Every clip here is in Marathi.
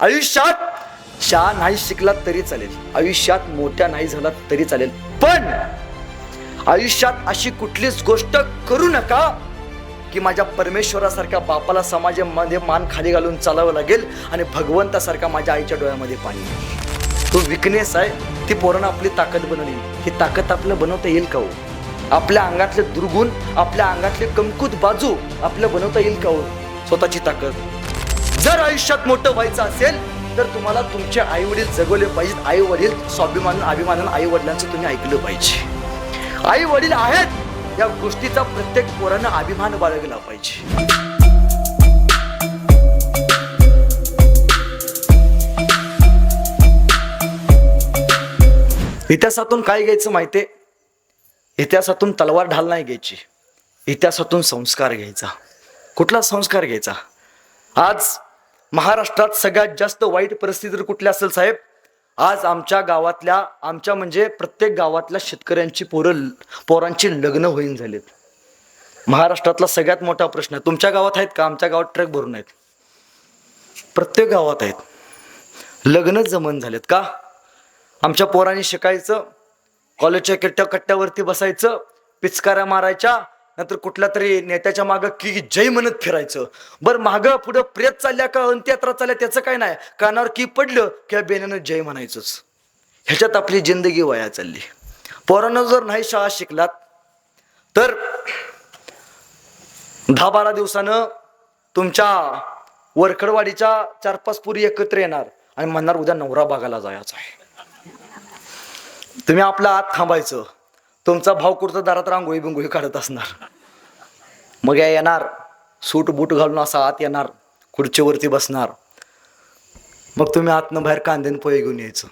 आयुष्यात शाळा नाही शिकलात तरी चालेल. आयुष्यात मोठ्या नाही झालात तरी चालेल. पण आयुष्यात अशी कुठलीच गोष्ट करू नका की माझ्या परमेश्वरासारख्या बापाला समाजामध्ये मान खाली घालून चालावं लागेल आणि भगवंतासारखा माझ्या आईच्या डोळ्यामध्ये पाणी तो विकनेस आहे. ती पोरानं आपली ताकद बनवली. ही ताकद आपलं बनवता येईल का हो? आपल्या अंगातले दुर्गुण आपल्या अंगातले कमकुत बाजू आपलं बनवता येईल का हो? स्वतःची ताकद. जर आयुष्यात मोठं व्हायचं असेल तर तुम्हाला तुमचे आई वडील जगवले पाहिजेत. आई वडील स्वाभिमान अभिमानानं आई वडिलांचं तुम्ही ऐकलं पाहिजे. आई वडील आहेत या गोष्टीचा प्रत्येक पोरानं अभिमान बाळगला पाहिजे. इतिहासातून काय घ्यायचं माहितीये? इतिहासातून तलवार ढाल नाही घ्यायची. इतिहासातून संस्कार घ्यायचा. कुठला संस्कार घ्यायचा? आज महाराष्ट्रात सगळ्यात जास्त वाईट परिस्थिती जर कुठली असेल साहेब आज आमच्या गावातल्या आमच्या म्हणजे प्रत्येक गावातल्या शेतकऱ्यांची पोरं पोरांची लग्न होईन झालेत. महाराष्ट्रातला सगळ्यात मोठा प्रश्न आहे तुमच्या गावात आहेत का? आमच्या गावात ट्रक भरून आहेत. प्रत्येक गावात आहेत. लग्नच जमन झालेत का? आमच्या पोरांनी शिकायचं कॉलेजच्या किट्ट्या कट्ट्यावरती बसायचं पिचकाऱ्या मारायच्या नंतर कुठल्या तरी नेत्याच्या मागं की जय म्हणत फिरायचं. बरं मागं पुढं प्रेत चालल्या का अंत्ययात्रा चालल्या त्याचं काय नाही. कानावर की पडलं किंवा बेण्यानं जय म्हणायचंच. ह्याच्यात आपली जिंदगी वया चालली. पोरानं जर नाही शाळा शिकलात तर दहा बारा दिवसानं तुमच्या वरखडवाडीच्या चार पाच पुरी एकत्र येणार आणि म्हणणार उद्या नवरा बागाला जायचं आहे. तुम्ही आपला आत थांबायचं. तुमचा भाव कुठं दारात रांगोळी बिंगोळी काढत असणार. मग या येणार सूट बूट घालून असा आत येणार खुर्चीवरती बसणार. मग तुम्ही आतनं बाहेर कांदेन पोहे घेऊन यायचं.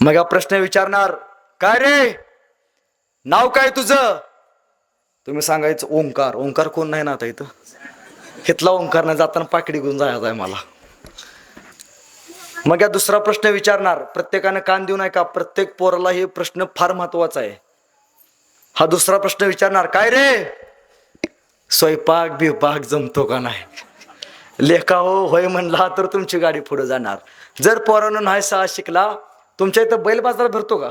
मग हा प्रश्न विचारणार काय रे? नाव काय तुझं? तुम्ही सांगायचं ओंकार. ओंकार कोण नाही ना आता इथं. इथला ओंकार नाही जाताना पाकडी घेऊन जायचं आहे मला. मग या दुसरा प्रश्न विचारणार. प्रत्येकानं कान देऊ नये का प्रत्येक पोराला हे प्रश्न फार महत्त्वाचा आहे. हा दुसरा प्रश्न विचारणार. काय रे? स्वयंपाक बिपाक जमतो का नाही? लेखा हो होय म्हणला तर तुमची गाडी पुढे जाणार. जर पोरानं नाही सहा शिकला तुमच्या इथं बैल बाजार भरतो का?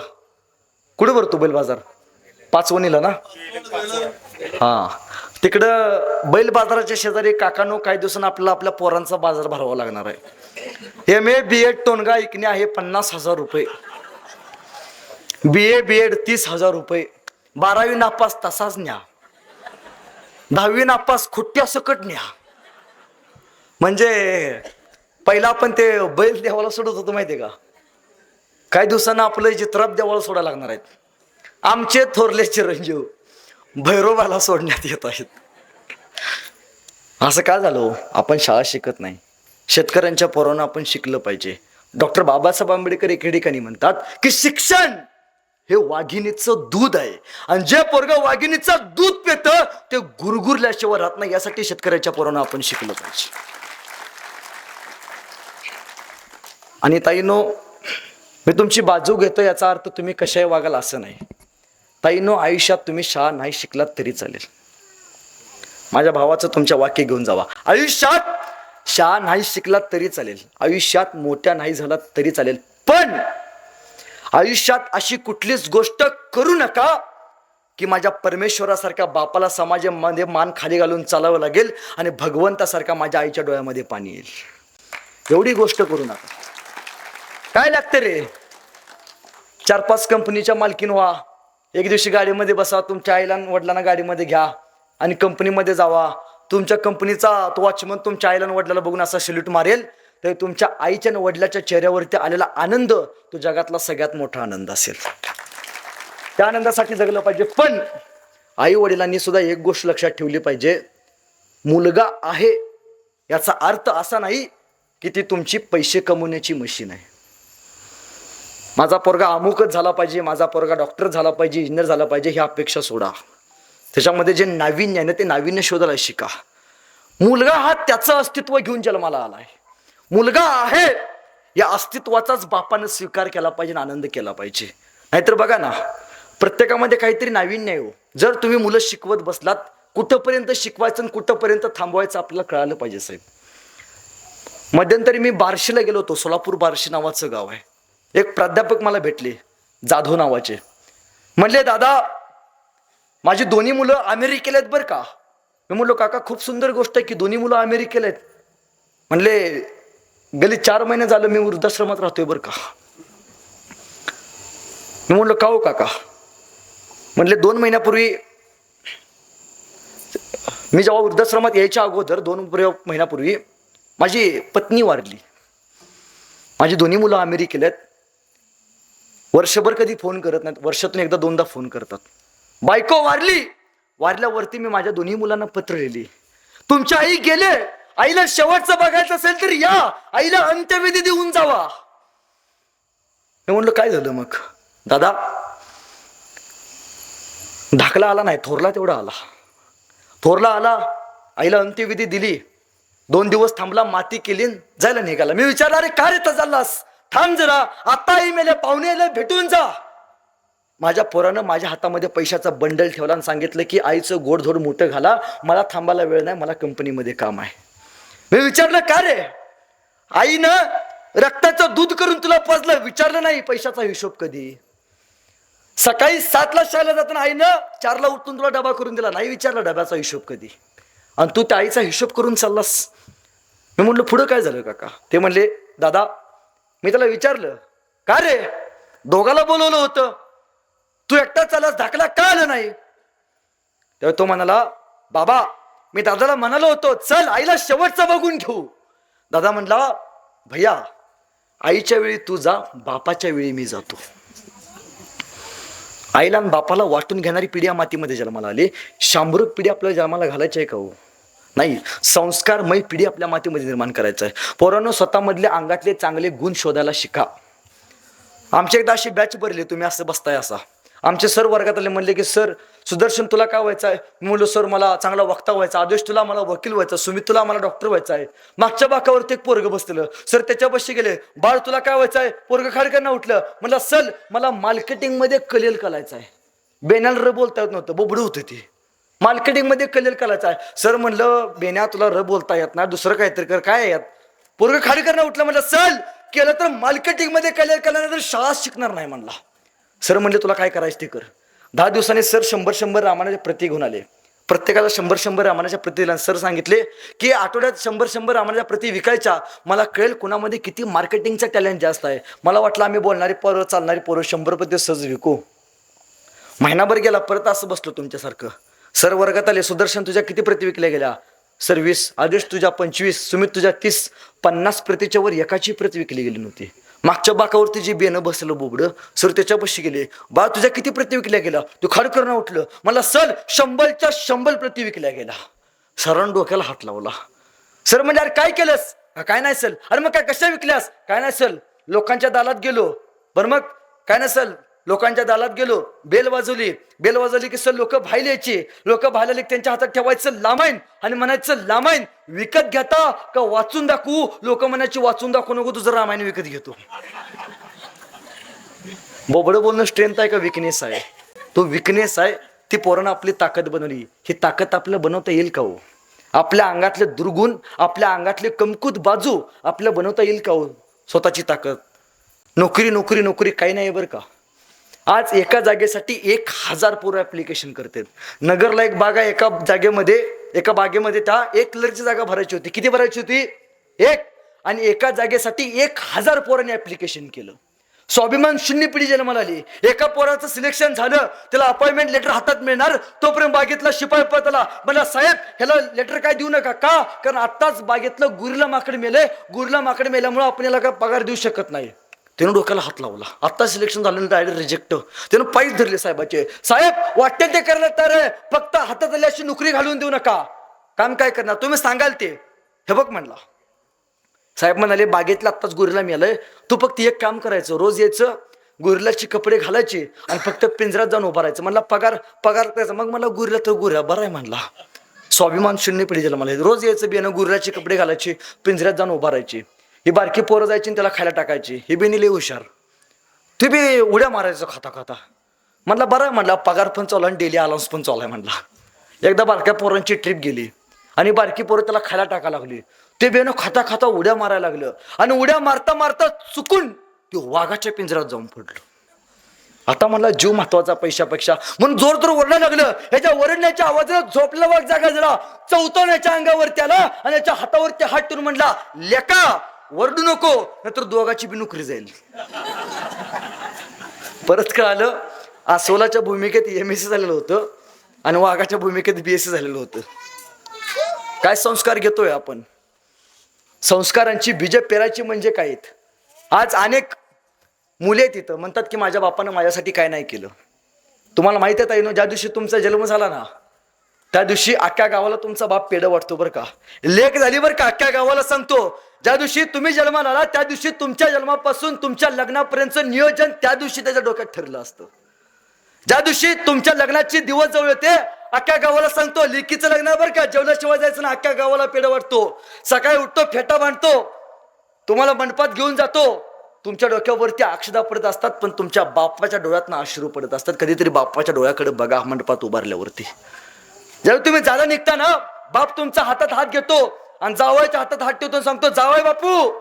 कुठे भरतो बैल बाजार? पाचवणीला ना? हा. तिकडं बैल बाजाराच्या शेजारी काकानो काही दिवसानं आपल्याला आपल्या पोरांचा बाजार भरावा लागणार आहे. एम ए बी एड टोनगा ऐकणे आहे पन्नास हजार रुपये. बी ए बी एड तीस हजार रुपये. बारावी नापास तसाच न्या. दहावी नापास खुट्ट्या सकट न्या. म्हणजे पहिला आपण ते बैल देवाला सोडत होतो माहिती का? काही दिवसांना आपलं चित्रात देवाला सोडायला लागणार आहेत. आमचे थोरले चिरंजीव. भैरोबाला सोडण्यात येत आहेत. असं का झालं हो? आपण शाळा शिकत नाही. शेतकऱ्यांच्या पोरांना आपण शिकलं पाहिजे. डॉक्टर बाबासाहेब आंबेडकर एके ठिकाणी म्हणतात की शिक्षण हे वाघिणीचं दूध आहे. आणि जे पोरग वाघिणीचं दूध पेत ते गुरगुरल्याशिवाय राहत नाही. यासाठी शेतकऱ्याच्या पोरांना आपण शिकलं पाहिजे. आणि ताईनो मी तुमची बाजू घेतो याचा अर्थ तुम्ही कशाही वागाल असं नाही. ताईनो आयुष्यात तुम्ही शाळा नाही शिकलात तरी चालेल. माझ्या भावाचं तुमच्या वाक्य घेऊन जावा. आयुष्यात शाळा नाही शिकलात तरी चालेल. आयुष्यात मोठ्या नाही झालात तरी चालेल. पण आयुष्यात अशी कुठलीच गोष्ट करू नका की माझ्या परमेश्वरासारख्या बापाला समाजामध्ये मान खाली घालून चालावं लागेल आणि भगवंतासारखा माझ्या आईच्या डोळ्यामध्ये पाणी येईल. एवढी गोष्ट करू नका. काय लागतं रे? चार पाच कंपनीच्या मालकीन व्हा. एक दिवशी गाडीमध्ये बसा तुमच्या आईला वडिलांना गाडीमध्ये घ्या आणि कंपनीमध्ये जावा. तुमच्या कंपनीचा तो वॉचमन तुमच्या आईला वडिलाला बघून असा सल्यूट मारेल. तर तुमच्या आईच्या आणि वडिलाच्या चेहऱ्यावरती आलेला आनंद तो जगातला सगळ्यात मोठा आनंद असेल. त्या आनंदासाठी जगलं पाहिजे. पण आई वडिलांनी सुद्धा एक गोष्ट लक्षात ठेवली पाहिजे. मुलगा आहे याचा अर्थ असा नाही की ती तुमची पैसे कमवण्याची मशीन आहे. माझा पोरगा अमुकच झाला पाहिजे माझा पोरगा डॉक्टर झाला पाहिजे इंजिनियर झाला पाहिजे ही अपेक्षा सोडा. त्याच्यामध्ये जे नाविन्य आहे ना ते नाविन्य शोधायला शिका. मुलगा हा त्याचं अस्तित्व घेऊन जन्माला आलाय. मुलगा आहे या अस्तित्वाचाच बापानं स्वीकार केला पाहिजे आणि आनंद केला पाहिजे. नाहीतर बघा ना प्रत्येकामध्ये काहीतरी नाविन्य आहे हो. जर तुम्ही मुलं शिकवत बसलात कुठंपर्यंत शिकवायचं आणि कुठंपर्यंत थांबवायचं आपल्याला कळालं पाहिजे साहेब. मध्यंतरी मी बार्शीला गेलो होतो सोलापूर बार्शी नावाचं गाव आहे. एक प्राध्यापक मला भेटले जाधव नावाचे. म्हणले दादा माझी दोन्ही मुलं अमेरिकेला आहेत बरं का? मी म्हणलो काका खूप सुंदर गोष्ट आहे की दोन्ही मुलं अमेरिकेला आहेत म्हणले गेली चार महिने झालं मी वृद्धाश्रमात राहतोय बरं का? मी म्हणलो का हो काका? म्हणले दोन महिन्यापूर्वी मी जेव्हा वृद्धाश्रमात यायच्या अगोदर दोन प्र- महिन्यापूर्वी माझी पत्नी वारली. माझी दोन्ही मुलं अमेरिकेला आहेत वर्षभर कधी फोन करत नाहीत. वर्षातून एकदा दोनदा फोन करतात. बायको वारली. वारल्यावरती मी माझ्या दोन्ही मुलांना पत्र लिहिली. तुमच्या आई गेले. आईला शेवटचं बघायचं असेल तर या. आईला अंत्यविधी देऊन जावा. मी म्हणलं काय झालं मग? दादा धाकला आला नाही. थोरला तेवढा आला. थोरला आला. आईला अंत्यविधी दिली. दोन दिवस थांबला. माती केली जायला निघाला. मी विचारला अरे का रे तर चाललास? थांब जरा आता आई मेले पाहुणे भेटून जा. माझ्या पोरानं माझ्या हातामध्ये पैशाचा बंडल ठेवला आणि सांगितलं की आईचं गोडधोड मोठं घाला मला थांबायला वेळ नाही मला कंपनीमध्ये काम आहे. मी विचारलं का रे? आईनं रक्ताचं दूध करून तुला पजलं विचारलं नाही पैशाचा हिशोब कधी. सकाळी सातला शाळेला जाताना आईनं चारला उठून तुला डबा करून दिला नाही विचारला डब्याचा हिशोब कधी. आणि तू त्या आईचा हिशोब करून चाललास. मी म्हणलं पुढं काय झालं काका? ते म्हणले दादा मी त्याला विचारलं का रे? दोघाला बोलवलं होतं. तू एकटा चालास धाकला का आलं नाही? तेव्हा तो म्हणाला बाबा मी दादाला म्हणालो होतो चल आईला शेवटचा बघून घेऊ. दादा म्हणला भैया आईच्या वेळी तू जा बापाच्या वेळी मी जातो. आईला आणि बापाला वाटून घेणारी पिढी या मातीमध्ये जन्माला आली. शांभरूक पिढी आपल्याला जन्माला घालायची आहे का हो? नाही संस्कारमय पिढी आपल्या मातीमध्ये निर्माण करायचं आहे. पोरांनो स्वतःमधल्या अंगातले चांगले गुण शोधायला शिका. आमच्या एकदा अशी बॅच भरली तुम्ही असं बसताय असा. आमचे सर वर्गात आले म्हणले की सर सुदर्शन तुला काय व्हायचं आहे? मी म्हणलो सर मला चांगला वक्ता व्हायचा आदेश तुला मला वकील व्हायचा सुमित तुला मला डॉक्टर व्हायचा आहे. मागच्या बाकावरती एक पोरग बसलेलं. सर त्याच्यापाशी गेले. बाळ तुला काय व्हायचं आहे? पोरग खाडकांना उठलं. म्हणलं सर मला मार्केटिंगमध्ये कलेल करायचं आहे. बेनल र बोलता येत नव्हतं बोबडं होतं ते. मार्केटिंगमध्ये कलेल करायचं आहे. सर म्हणलं बेन्या तुला र बोलता येत ना दुसरं काहीतरी कर. काय यात? पोरग करणं उठलं म्हणलं सल केलं तर मार्केटिंगमध्ये कलेल तर शाळा शिकणार नाही म्हणला. सर म्हणले तुला काय करायचं ते कर. दहा दिवसांनी सर शंभर शंभर रामानाचे प्रती घेऊन आले. प्रत्येकाला शंभर शंभर रामानाच्या प्रती दिल्या सर सांगितले की आठवड्यात शंभर शंभर रामानाच्या प्रती विकायच्या. मला कळेल कुणामध्ये किती मार्केटिंगचा टॅलेंट जास्त आहे. मला वाटलं आम्ही बोलणारी पोरं चालणारी पोरं शंभर प्रती सहज विकू. महिनाभर गेला परत असं बसलो तुमच्यासारखं. सर वर्गात आले. सुदर्शन तुझ्या किती प्रती विकल्या गेल्या? सर वीस. आदेश तुझ्या पंचवीस. सुमित तुझ्या तीस. पन्नास प्रतीच्या वर एकाची प्रत विकली गेली नव्हती. मागच्या बाकावरती जी बेनं बसलं बोबडं सर त्याच्यापाशी गेले. बा तुझ्या किती प्रती विकल्या गेल्या? तू खडकरणं उठलं. मला सर शंभरच्या शंभर प्रती विकल्या गेला सरण डोक्याला हात लावला. सर म्हणजे अरे काय केलंस? काय नाही सर. अरे मग काय कशा विकल्यास? काय नाही सर. लोकांच्या दालात गेलो. बरं मग? काय नाही सर. लोकांच्या दालात गेलो बेल वाजवली. बेल वाजवली की सर लोक भाईल यायची लोक भायला त्यांच्या हातात ठेवायचं लामाईन आणि म्हणायचं लामाईन विकत घेता का वाचून दाखवू? लोक म्हणायची वाचून दाखवू नको तुझं रामायण विकत घेतो. बोबडं बोलणं स्ट्रेंथ आहे का विकनेस आहे? तो विकनेस आहे ती पोरानं आपली ताकद बनवली. ही ताकद आपल्याला बनवता येईल का हो? आपल्या अंगातले दुर्गुण आपल्या अंगातले कमकुत बाजू आपल्याला बनवता येईल का हो? स्वतःची ताकद. नोकरी नोकरी नोकरी काही नाही बरं का. आज एका जागेसाठी एक हजार पोरं ऍप्लिकेशन करतात. नगरला एक बागा एका जागेमध्ये एका बागेमध्ये त्या एक लरची जागा भरायची होती. किती भरायची होती? एक. आणि एका जागेसाठी एक हजार पोरांनी ऍप्लिकेशन केलं. स्वाभिमान शून्य पिढी जन्माला आली. एका पोराचं सिलेक्शन झालं. त्याला अपॉइंटमेंट लेटर हातात मिळणार. तोपर्यंत बागेतला शिपाई त्याला म्हणला साहेब ह्याला लेटर काय देऊ नका का? कारण आत्ताच बागेतलं गुरीला माकड मेलंय. गुरीला माकड मेल्यामुळे आपण याला काय पगार देऊ शकत नाही. त्यानं डोक्याला हात लावला. आत्ता सिलेक्शन झालं डायरेक्ट रिजेक्ट त्यानं पायच धरले साहेबाचे. साहेब वाटते ते करायला तर फक्त हातात आली अशी नोकरी घालून देऊ नका. काम काय करणार? तुम्ही सांगाल ते. हे बघ म्हणला. साहेब म्हणाले बागेतला आत्ताच गुरीला मिळालंय तू फक्त एक काम करायचं. रोज यायचं गुरिलाचे कपडे घालायचे आणि फक्त पिंजऱ्यात जाऊन उभा राहायचं. म्हणला पगार पगार करायचा. मग मला गुरिला तर गुऱ्या. बरं आहे म्हणला. स्वाभिमान शून्य पिढी झाला मला. रोज यायचं बियाणं गुरिलाचे कपडे घालायचे पिंजऱ्यात जाऊन उभा राहायची. ही बारकी पोरं जायची आणि त्याला खायला टाकायची. ही बी नेली हुशार. ते बी उड्या मारायचं खाता खाता. म्हटलं बरं आहे म्हणला पगार पण चालू आणि डेली अलाउन्स पण चालू आहे म्हटलं एकदा बारक्या पोरांची ट्रिप गेली आणि बारकी पोरं त्याला खायला टाका लागली. ते बेनं खाता खाता उड्या मारायला लागलं आणि उड्या मारता मारता चुकून ते वाघाच्या पिंजऱ्यात जाऊन पडलं. आता म्हटलं जीव महत्त्वाचा पैशापेक्षा. म्हणून जोर जोर ओरडायला लागलं. याच्या ओरडण्याच्या आवाजाला झोपला वाघ जागा जरा. चौथवण्याच्या अंगावर त्याला आणि याच्या हातावरती हात ठेवून म्हणला लेका वरडू नको नाहीतर दोघाची बी नोकरी जाईल. परत कळालं आसोलाच्या भूमिकेत एम एस सी झालेलं होतं आणि वाघाच्या भूमिकेत बी एस सी झालेलं होतं. काय संस्कार घेतोय आपण? संस्कारांची बीजे पेरायची म्हणजे काय आज अनेक मुले आहेत तिथं म्हणतात की माझ्या बापानं माझ्यासाठी काय नाही केलं. तुम्हाला माहिती आहे ताईनो ज्या दिवशी तुमचा जन्म झाला ना त्या दिवशी अख्ख्या गावाला तुमचा बाप पेडं वाटतो बरं का. लेख झाली बरं का अख्ख्या गावाला सांगतो. ज्या दिवशी तुम्ही जन्माला आला त्या दिवशी तुमच्या जन्मापासून तुमच्या लग्नापर्यंतचं नियोजन त्या दिवशी त्याच्या डोक्यात ठरलं असतं. ज्या दिवशी तुमच्या लग्नाची दिवस जवळ येते अख्ख्या गावाला सांगतो लिकीचं लग्न बरं का जेवल्याशिवाय जायचं ना अख्ख्या गावाला पेढ वाटतो. सकाळी उठतो फेटा बांधतो. तुम्हाला मंडपात घेऊन जातो. तुमच्या डोक्यावरती अक्षदा पडत असतात पण तुमच्या बाप्पाच्या डोळ्यातनं अश्रू पडत असतात. कधीतरी बाप्पाच्या डोळ्याकडे बघा मंडपात उभारल्यावरती. ज्यावेळी तुम्ही जायला निघता ना बाप तुमचा हातात हात घेतो. आणि जावयाच्या हातात हात ठेवतो सांगतो जावय बापू.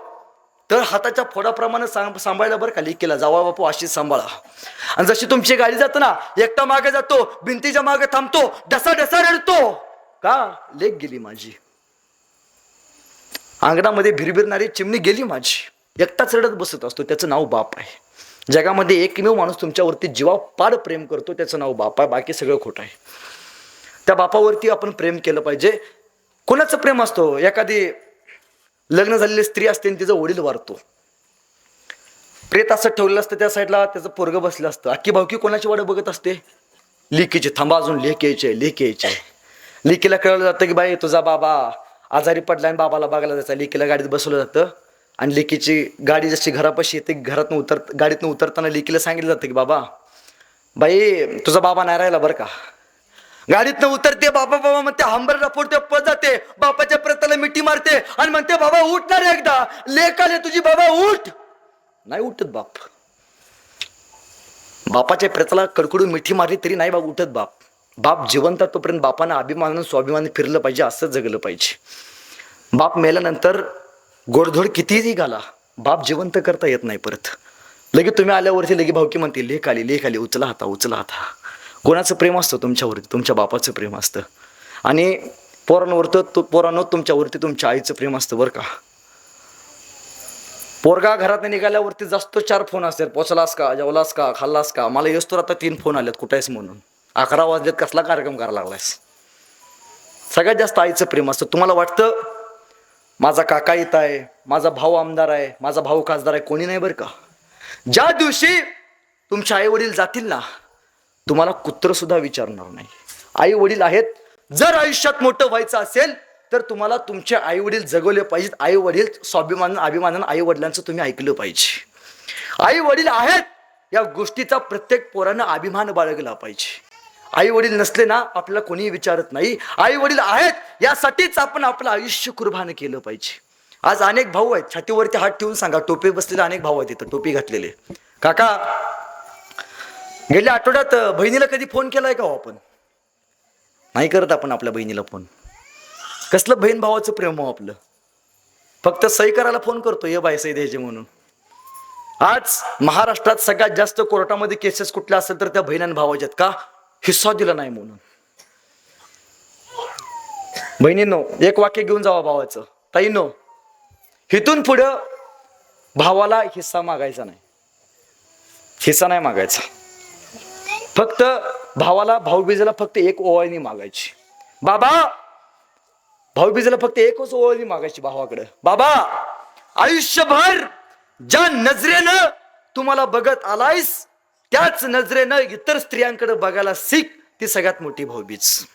तर हाताच्या फोडाप्रमाणे सांग सांभाळलं बरं का लिकेला जावा बापू अशीच सांभाळा. आणि जशी तुमची गाडी जातो ना एकटा मागे जातो भिंतीच्या मागे थांबतो डसा डसा रडतो. का? लेक गेली माझी. अंगणामध्ये भिरभिरणारी चिमणी गेली माझी. एकटाच रडत बसत असतो त्याचं नाव बाप आहे. जगामध्ये एकमेव माणूस तुमच्यावरती जीवा पाड प्रेम करतो त्याचं नाव बाप आहे बाकी सगळं खोटं आहे. त्या बापावरती आपण प्रेम केलं पाहिजे. कोणाचं प्रेम असतो? एखादी लग्न झालेली स्त्री असते आणि तिचं वडील वारतो. प्रेत असं ठेवलेलं असतं त्या साईडला त्याचं पोरग बसलं असतं. अख्खी भावकी कोणाची वाट बघत असते? लिकेची थांबा अजून लेख यायचे लेख यायचे लिकेला कळलं जातं की बाई तुझा बाबा आजारी पडला आणि बाबाला बघायला जायचा. लिकीला गाडीत बसवलं जातं. आणि लेकीची गाडी जशी घरापाशी येते घरातनं उतर गाडीतनं उतरताना लेकीला सांगितलं जातं की बाबा बाई तुझा बाबा नाही राहिला बरं का? गाडीतनं उतरते बाबा बाबा म्हणते हंबरला फोडते पळ जाते. बापाच्या प्रताला मिठी मारते आणि म्हणते बाबा उठ ना एकदा. लेख आले तुझी बाबा उठ. नाही उठत बाप. बापाच्या प्रताला कडकडून मिठी मारली तरी नाही बाप उठत बाप. बाप जिवंत तोपर्यंत बापानं अभिमानानं स्वाभिमान फिरलं पाहिजे असं जगलं पाहिजे. बाप मेल्यानंतर गोडधोड कितीही घाला बाप जिवंत करता येत नाही परत. लगे तुम्ही आल्यावरती लगे भावकी म्हणते लेख आली लेख आली उचला हाता उचला हाता. कोणाचं प्रेम असतं तुमच्यावरती? तुमच्या बापाचं प्रेम असतं. आणि पोरांवरतं तो पोरांवर तुमच्यावरती तुमच्या आईचं प्रेम असतं बरं का. पोरगा घरात निघाल्यावरती जास्त चार फोन असतात. पोचलास का? जेवलास का? खाल्लास का? मला येस तर आता तीन फोन आलेत कुठे आहेस म्हणून. अकरा वाजलेत कसला कार्यक्रम करायला लागलायस? सगळ्यात जास्त आईचं प्रेम असतं. तुम्हाला वाटतं माझा काका येत आहे माझा भाऊ आमदार आहे माझा भाऊ खासदार आहे कोणी नाही बरं का? ज्या दिवशी तुमचे आई वडील जातील ना तुम्हाला कुत्र सुद्धा विचारणार नाही. आई वडील आहेत जर आयुष्यात मोठं व्हायचं असेल तर तुम्हाला तुमचे आई वडील जगवले पाहिजेत. आई वडील स्वाभिमान अभिमानानं आई वडिलांचं तुम्ही ऐकलं पाहिजे. आई वडील आहेत या गोष्टीचा प्रत्येक पोरानं अभिमान बाळगला पाहिजे. आई वडील नसले ना आपल्याला कोणीही विचारत नाही. आई वडील आहेत यासाठीच आपण आपलं आयुष्य कुर्बान केलं पाहिजे. आज अनेक भाऊ आहेत छातीवरती हात ठेवून सांगा टोपी बसलेले अनेक भाऊ आहेत इथं टोपी घातलेले. काका गेल्या आठवड्यात बहिणीला कधी फोन केलाय का हो आपण? नाही करत आपण आपल्या बहिणीला फोन. कसलं बहीण भावाचं प्रेम हो आपलं? फक्त सही करायला फोन करतो ये बाय सही द्यायचे म्हणून. आज महाराष्ट्रात सगळ्यात जास्त कोर्टामध्ये केसेस कुठल्या असेल तर त्या बहीण भावाच्या आहेत का? हिस्सा दिला नाही म्हणून. बहिणींनो एक वाक्य घेऊन जावा भावाचं. ताईनो हिथून पुढं भावाला हिस्सा मागायचा नाही. हिस्सा नाही मागायचा. फक्त भावाला भाऊबीजेला फक्त एक ओवाळणी मागायची. बाबा भाऊबीजेला फक्त एकच ओवाळणी मागायची भावाकडे. बाबा आयुष्यभर ज्या नजरेनं तुम्हाला बघत आलायस त्याच नजरेनं इतर स्त्रियांकडे बघायला शिक ती सगळ्यात मोठी भाऊबीज.